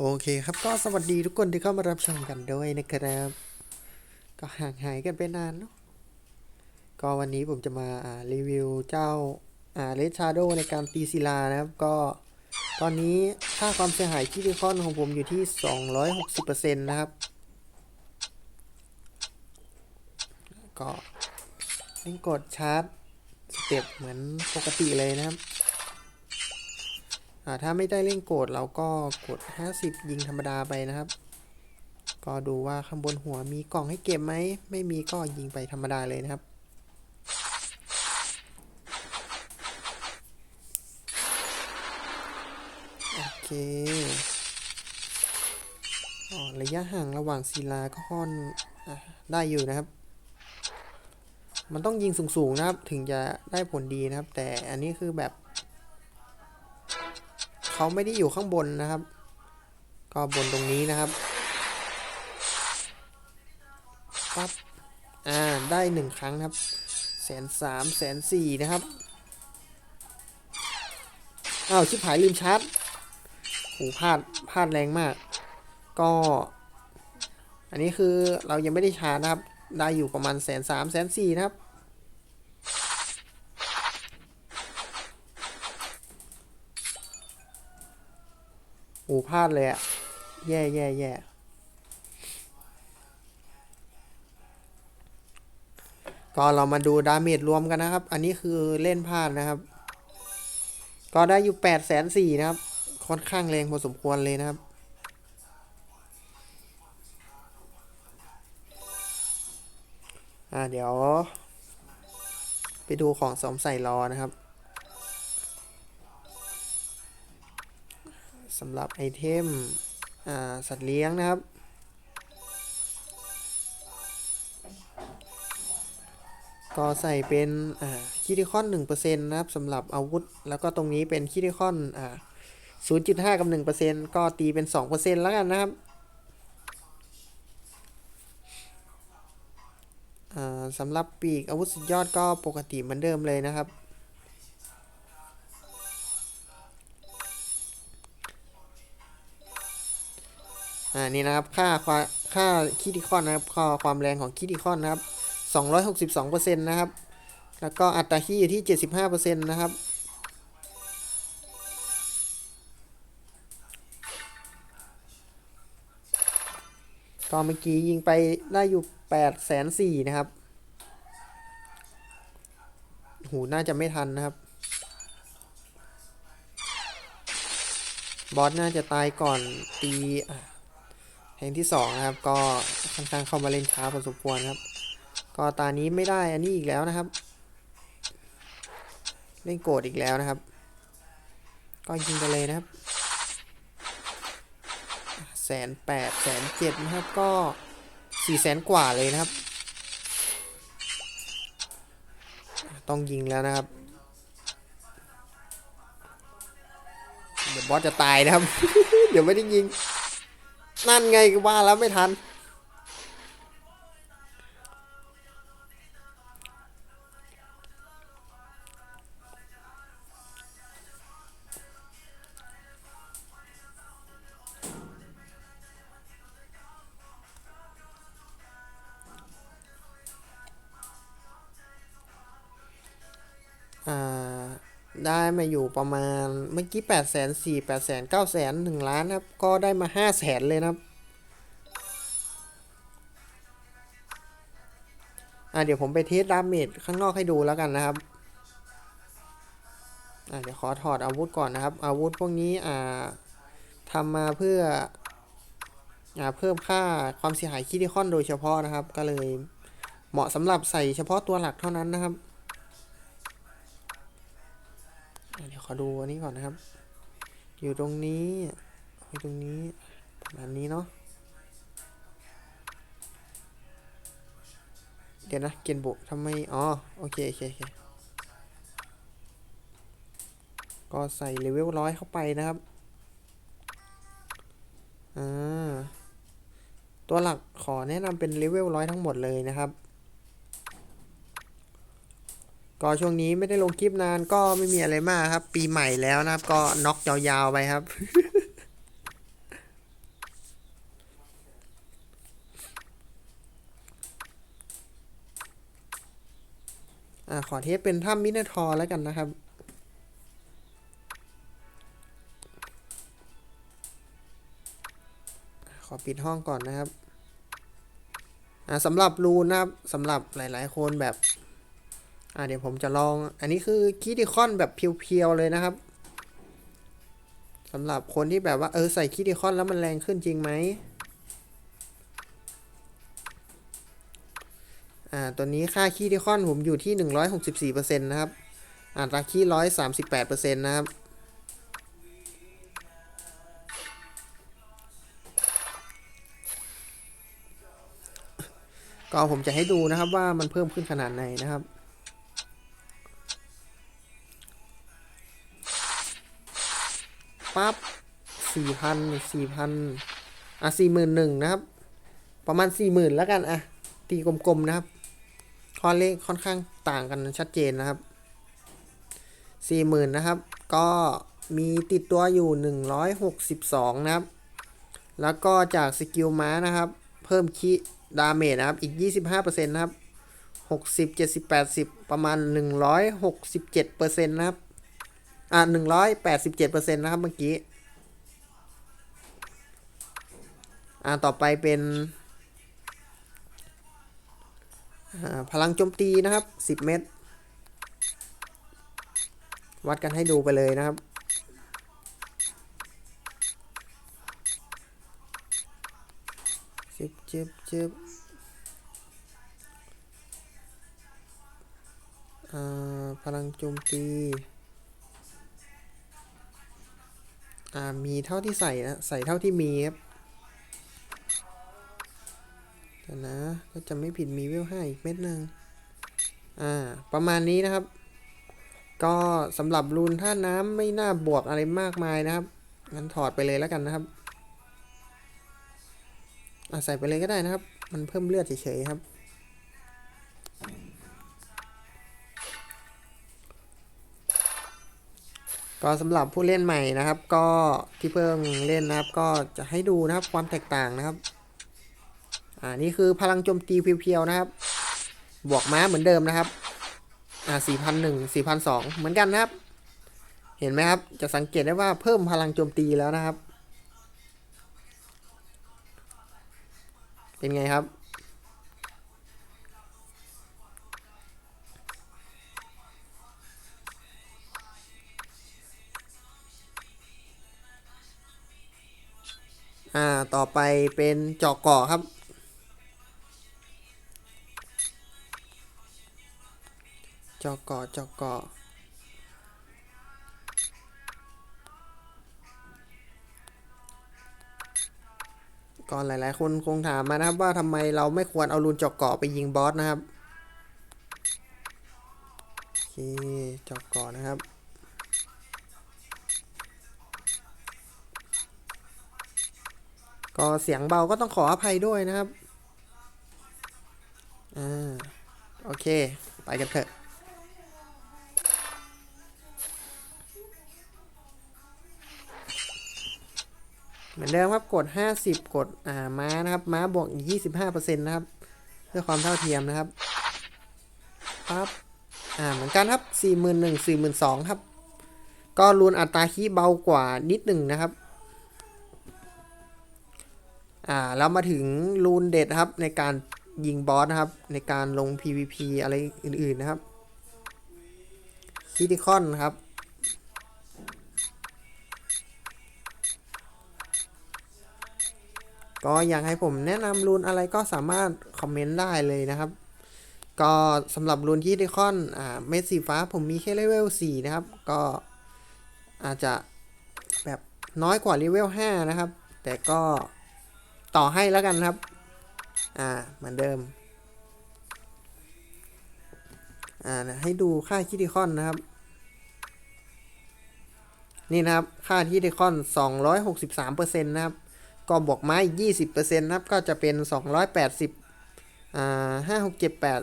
โอเคครับก็สวัสดีทุกคนที่เข้ามารับชมกันด้วยนะครับ ก็ห่างหายกันไปนานเนาะก็วันนี้ผมจะมาอ่ารีวิวเจ้าอ่าเลชาโดในการตีศิลานะครับ ก็ตอนนี้ค่าความเสียหายคิริคอนของผมอยู่ที่ 260%นะครับ ก็เล่นกดชาร์จสเต็ปเหมือนปกติเลยนะครับ ถ้าไม่ได้เล่นโกดเราก็กด 50 ยิงธรรมดาไปนะครับ ก็ดูว่าข้างบนหัวมีกล่องให้เก็บไหม ไม่มีก็ยิงไปธรรมดาเลยนะครับ โอเคอ๋อระยะห่างระหว่างศิลาก็ค่อนอได้อยู่นะครับ มันต้องยิงสูงๆนะครับ ถึงจะได้ผลดีนะครับ แต่อันนี้คือแบบ เขาไม่ได้อยู่ข้างบนนะครับ ก็บนตรงนี้นะครับปั๊บอ่าได้หนึ่งครั้งครับแสนสามแสนสี่นะครับอ้าวชิบหายลืมชาร์จโหพลาดพลาดแรงมาก ก็ อันนี้คือเรายังไม่ได้ชาร์จนะครับ ได้อยู่ประมาณแสนสามแสนสี่นะครับ โอ้พลาดเลยอะแย่แย่แย่ก็เรามาดูดาเมจรวมกันนะครับ อันนี้คือเล่นพลาดนะครับ ก็ได้อยู่แปดแสนสี่นะครับ ค่อนข้างแรงพอสมควรเลยนะครับ อ่าเดี๋ยว ไปดูของสมใส่รอนะครับำหรับไอเทมสัตว์เลี้ยงนะครับ ก็ใส่เป็นอ่าคิริคอน1%นะครับสำหรับอาวุธ แล้วก็ตรงนี้เป็นคิริคอน0.5 กับ 1%ก็ตีเป็น 2%แล้วกันนะครับสำหรับปีกอาวุธสุดยอดก็ปกติเหมือนเดิมเลยนะครับ นี่นะครับค่าความค่าคิดิคอนนะครับค่าความแรงของคิดิคอนนะครับ262%นะครับ แล้วก็อัตราคีอยู่ที่ 75%นะครับ ก็เมื่อกี้ยิงไปได้อยู่8แสนสี่นะครับ หูน่าจะไม่ทันนะครับ บอสน่าจะตายก่อนตีอะ แห่งที่สองนะครับก็ค่อนข้างเข้ามาเล่นช้าพอสมควรครับ ก็ตานี้ไม่ได้อันนี้อีกแล้วนะครับ เล่นโกรธอีกแล้วนะครับ ก็ยิงไปเลยนะครับแสนแปดแสนเจ็ดนะครับก็สี่แสนกว่าเลยนะครับ ต้องยิงแล้วนะครับ เดี๋ยวบอสจะตายนะครับ เดี๋ยวไม่ได้ยิง นั่นไงว่าแล้วไม่ทัน ได้มาอยู่ประมาณเมื่อกี้แปดแสนสี่แปดแสนเก้าแสนหนึ่งล้านครับก็ได้มาห้าแสนเลยนะครับอ่าเดี๋ยวผมไปเทสดาเมจข้างนอกให้ดูแล้วกันนะครับอ่าเดี๋ยวขอถอดอาวุธก่อนนะครับ อาวุธพวกนี้อ่าทำมาเพื่ออ่าเพิ่มค่าความเสียหายคิดิคอนโดยเฉพาะนะครับ ก็เลยเหมาะสำหรับใส่เฉพาะตัวหลักเท่านั้นนะครับ ดี๋ยวขอดูอันนี้ก่อนนะครับ อยู่ตรงนี้อยู่ตรงนี้ประมาณนี้เนาะเดี๋ยวนะเกียนบุทำไมอ๋อโอเคโอเคโอเคก็ใส่เลเวลร้อยเข้าไปนะครับอ่าตัวหลักขอแนะนำเป็นเลเวลร้อยทั้งหมดเลยนะครับ ก็ช่วงนี้ไม่ได้ลงคลิปนานก็ไม่มีอะไรมากครับ ปีใหม่แล้วนะครับ ก็น็อกยาวๆไปครับ อ่าขอเทสเป็นถ้ำมินาทอแล้วกันนะครับขอปิดห้องก่อนนะครับ อ่าสำหรับรูนะครับสำหรับหลาย ๆ คนแบบ อ่าเดี๋ยวผมจะลอง อันนี้คือคิดิคอนแบบเพียวๆเลยนะครับสำหรับคนที่แบบว่าเออใส่คิดิคอนแล้วมันแรงขึ้นจริงไหมอ่าตัวนี้ค่าคิดิคอนผมอยู่ที่ 164%นะครับอัตราคี138%นะครับ ก็ผมจะให้ดูนะครับว่ามันเพิ่มขึ้นขนาดไหนนะครับ ปั๊บสี่พันสี่พันอะสี่หมื่นหนึ่งนะครับ ประมาณสี่หมื่นแล้วกันอะ ตีกลมๆนะครับข้อเลขค่อนข้างต่างกันชัดเจนนะครับสี่หมื่นนะครับ ก็มีติดตัวอยู่หนึ่งร้อยหกสิบสองนะครับ แล้วก็จากสกิลม้านะครับ เพิ่มคีดาเมจนะครับ อีก25%นต์นะครับ60 70 80ปดสิบประมาณ167%นะครับ อ่า187%นต์นะครับเมื่อกี้ อ่าต่อไปเป็นพลังโจมตีนะครับ10เม็ดวัดกันให้ดูไปเลยนะครับจึบจึบจึบพลังโจมตี อ่ามีเท่าที่ใส่นะใส่เท่าที่มีครับเดี๋ยวนะถ้าจะไม่ผิดมีเวลห้าอีกเม็ดหนึ่งอ่า ประมาณนี้นะครับ ก็สำหรับรูนถ้าน้ำไม่น่าบวกอะไรมากมายนะครับงั้นถอดไปเลยแล้วกันนะครับอะใส่ไปเลยก็ได้นะครับ มันเพิ่มเลือดเฉยๆครับ ก็สำหรับผู้เล่นใหม่นะครับ ก็ที่เพิ่งเล่นนะครับ ก็จะให้ดูนะครับความแตกต่างนะครับ อ่านี่คือพลังโจมตีเพียวๆนะครับ บวกม้าเหมือนเดิมนะครับ อ่าสี่พันหนึ่งสี่พันสองเหมือนกันนะครับ เห็นไหมครับ จะสังเกตได้ว่าเพิ่มพลังโจมตีแล้วนะครับ เป็นไงครับ ต่อไปเป็นเจาะเกาะครับเจาะเกาะเจาะเกาะก่อนหลาย ๆ คนคงถามมานะครับว่าทำไมเราไม่ควรเอารูนเจาะเกาะไปยิงบอสนะครับโอเคจาะเกาะนะครับ ก็เสียงเบาก็ต้องขออภัยด้วยนะครับ อ่า โอเค ไปกันเถอะ เหมือนเดิมครับกด 50 กด อ่า ม้านะครับ ม้าบวกอีก25%นะครับ เพื่อความเท่าเทียมนะครับปั๊บอ่า เหมือนกันครับ 41,000 42,000 ครับ ก็รูนอัตราคีเบากว่านิดหนึ่งนะครับ อ่าแล้วมาถึงรูนเด็ดครับในการยิงบอสนะครับ ในการลง PVP อะไรอื่นๆนะครับคิติคอนครับ ก็อยากให้ผมแนะนำรูนอะไรก็สามารถคอมเมนต์ได้เลยนะครับ ก็สำหรับรูนที่ดิคอนอ่าเม็ดสีฟ้าผมมีแค่เลเวล4นะครับ ก็อาจจะแบบน้อยกว่าเลเวล5นะครับ แต่ก็ ต่อให้แล้วกันครับ อ่า เหมือนเดิม อ่า ให้ดูค่าคิดิคอนนะครับ นี่นะครับ ค่าคิดิคอน 263%นะครับ ก็บวกไม้อีก20%นะครับ ก็จะเป็น 280อ่าห้าหกเจ็ดแปด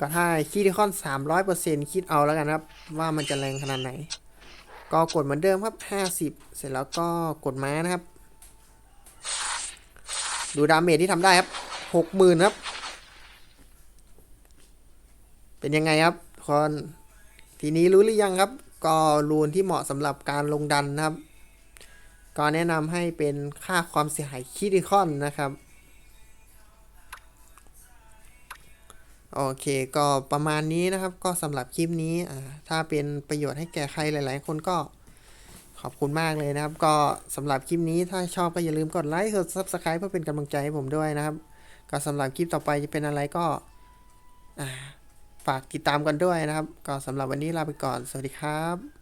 ก็ถ้าคีดิคอนสามร้อยเปอร์เซ็นต์คิดเอาแล้วกันครับ ว่ามันจะแรงขนาดไหน ก็กดเหมือนเดิมครับห้าสิบเสร็จแล้วก็กดม้านะครับ ดูดาเมจที่ทำได้ครับหกหมื่นครับ เป็นยังไงครับคอนทีนี้รู้หรือยังครับ ก็รูนที่เหมาะสำหรับการลงดันนะครับ ก็แนะนำให้เป็นค่าความเสียหายคิดิคอนนะครับ โอเค ก็ประมาณนี้นะครับ ก็สำหรับคลิปนี้ถ้าเป็นประโยชน์ให้แก่ใครหลาย ๆ คนก็ขอบคุณมากเลยนะครับ ก็สำหรับคลิปนี้ถ้าชอบก็อย่าลืมกดไลค์กด subscribe เพื่อเป็นกำลังใจให้ผมด้วยนะครับ ก็สำหรับคลิปต่อไปจะเป็นอะไรก็ฝากติดตามกันด้วยนะครับ ก็สำหรับวันนี้ลาไปก่อน สวัสดีครับ